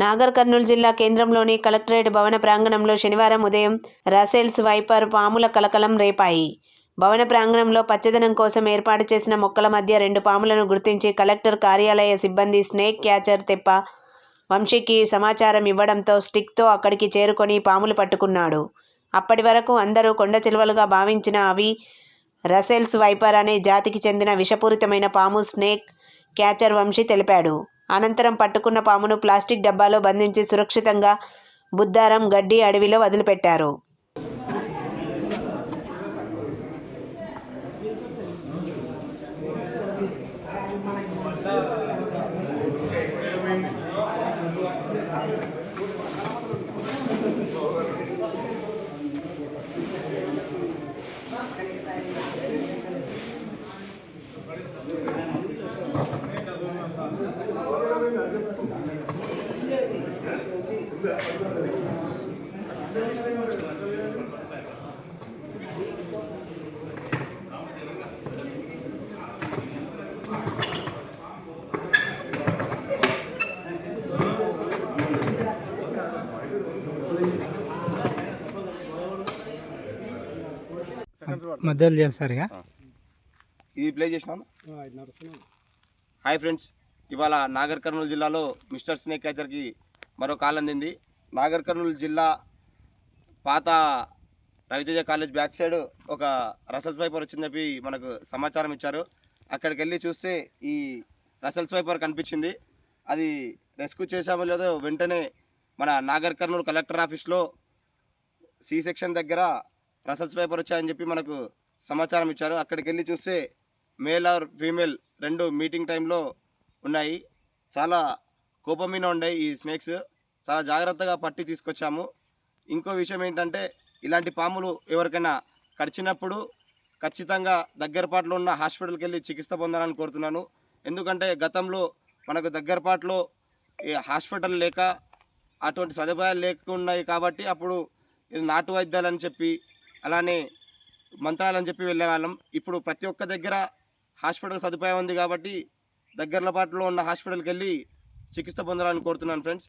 నాగర్ కర్నూలు జిల్లా కేంద్రంలోని కలెక్టరేట్ భవన ప్రాంగణంలో శనివారం ఉదయం రసెల్స్ వైపర్ పాముల కలకలం రేపాయి. భవన ప్రాంగణంలో పచ్చదనం కోసం ఏర్పాటు చేసిన మొక్కల మధ్య రెండు పాములను గుర్తించి కలెక్టర్ కార్యాలయ సిబ్బంది స్నేక్ క్యాచర్ తెప్ప వంశీకి సమాచారం ఇవ్వడంతో స్టిక్తో అక్కడికి చేరుకొని పాములు పట్టుకున్నాడు. అప్పటి వరకు అందరూ కొండ చిలువలుగా భావించిన అవి రసెల్స్ వైపర్ అనే జాతికి చెందిన విషపూరితమైన పాము స్నేక్ క్యాచర్ వంశీ తెలిపాడు. అనంతరం పట్టుకున్న పామును ప్లాస్టిక్ డబ్బాలో బంధించి సురక్షితంగా బుద్దారం గడ్డి అడవిలో వదిలిపెట్టారు. మధ్యలో చేస్తారు ఇక. ఇది ప్లే చేసినాను హాయ్ ఫ్రెండ్స్ ఇవాళ నాగర్ కర్నూలు జిల్లాలో మిస్టర్ స్నేక్ క్యాచర్కి మరో కాల్ అందింది. నాగర్ కర్నూలు జిల్లా పాత రవితేజ కాలేజ్ బ్యాక్ సైడ్ ఒక రసల్స్ వైపర్ వచ్చిందని చెప్పి మనకు సమాచారం ఇచ్చారు. అక్కడికి వెళ్ళి చూస్తే ఈ రసల్స్ వైపర్ కనిపించింది. అది రెస్క్యూ చేశామో లేదో వెంటనే మన నాగర్ కర్నూలు కలెక్టర్ ఆఫీస్లో సి సెక్షన్ దగ్గర రసల్స్ పేపర్ వచ్చాయని చెప్పి మనకు సమాచారం ఇచ్చారు. అక్కడికి వెళ్ళి చూస్తే మేల్ ఆర్ ఫీమేల్ రెండు మీటింగ్ టైంలో ఉన్నాయి. చాలా కోపం మీద ఉండే ఈ స్నేక్స్ చాలా జాగ్రత్తగా పట్టి తీసుకొచ్చాము. ఇంకో విషయం ఏంటంటే ఇలాంటి పాములు ఎవరికైనా కరిచినప్పుడు ఖచ్చితంగా దగ్గరపాట్లో ఉన్న హాస్పిటల్కి వెళ్ళి చికిత్స పొందాలని కోరుతున్నాను. ఎందుకంటే గతంలో మనకు దగ్గరపాటులో ఈ హాస్పిటల్ లేక అటువంటి సదుపాయాలు లేకున్నాయి కాబట్టి అప్పుడు ఇది నాటు వైద్యాలని చెప్పి అలానే మంత్రాలని చెప్పి వెళ్ళేవాళ్ళం. ఇప్పుడు ప్రతి ఒక్క దగ్గర హాస్పిటల్ సదుపాయం ఉంది కాబట్టి దగ్గరలో పాటలో ఉన్న హాస్పిటల్కి వెళ్ళి చికిత్స పొందాలని కోరుతున్నాను ఫ్రెండ్స్.